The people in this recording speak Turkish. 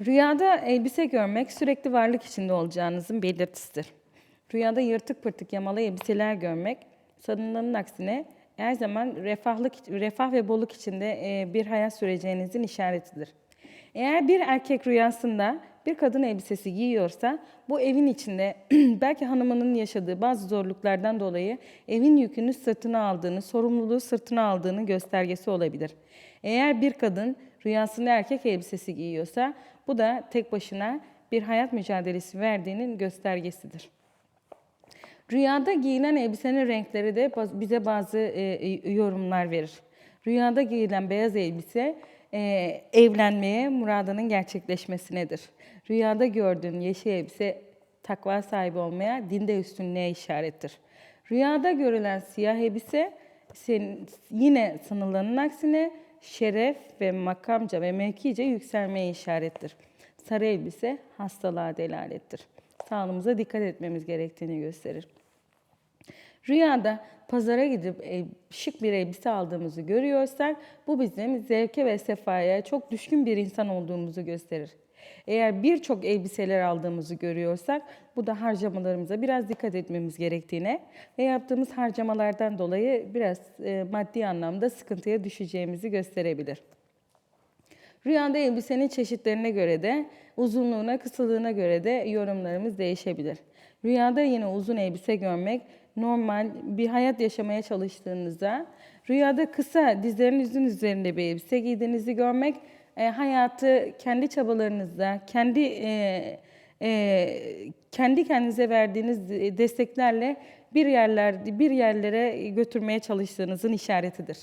Rüyada elbise görmek sürekli varlık içinde olacağınızın belirtisidir. Rüyada yırtık pırtık yamalı elbiseler görmek, sanılanın aksine her zaman refahlık, refah ve bolluk içinde e, bir hayat süreceğinizin işaretidir. Eğer bir erkek rüyasında bir kadın elbisesi giyiyorsa bu evin içinde belki hanımının yaşadığı bazı zorluklardan dolayı evin yükünü sırtına aldığını, sorumluluğu sırtına aldığını göstergesi olabilir. Eğer bir kadın rüyasında erkek elbisesi giyiyorsa bu da tek başına bir hayat mücadelesi verdiğinin göstergesidir. Rüyada giyilen elbisenin renkleri de bize bazı e, yorumlar verir. Rüyada giyilen beyaz elbise e, evlenmeye, muradının gerçekleşmesinedir. Rüyada gördüğün yeşil elbise takva sahibi olmaya, dinde üstünlüğe işarettir. Rüyada görülen siyah elbise senin, yine sanılanın aksine şeref ve makamca ve mevkice yükselmeye işarettir. Sarı elbise hastalığa delalettir. Sağlığımıza dikkat etmemiz gerektiğini gösterir. Rüyada pazara gidip e, şık bir elbise aldığımızı görüyorsak bu bizim zevke ve sefaya çok düşkün bir insan olduğumuzu gösterir. Eğer birçok elbiseler aldığımızı görüyorsak bu da harcamalarımıza biraz dikkat etmemiz gerektiğine ve yaptığımız harcamalardan dolayı biraz e, maddi anlamda sıkıntıya düşeceğimizi gösterebilir. Rüyada elbisenin çeşitlerine göre de uzunluğuna, kısalığına göre de yorumlarımız değişebilir. Rüyada yine uzun elbise görmek normal bir hayat yaşamaya çalıştığınızda, rüyada kısa dizlerinizin üzerinde bir elbise giydiğinizi görmek e, hayatı kendi çabalarınızla, kendi e, e, kendi kendinize verdiğiniz desteklerle bir yerler bir yerlere götürmeye çalıştığınızın işaretidir.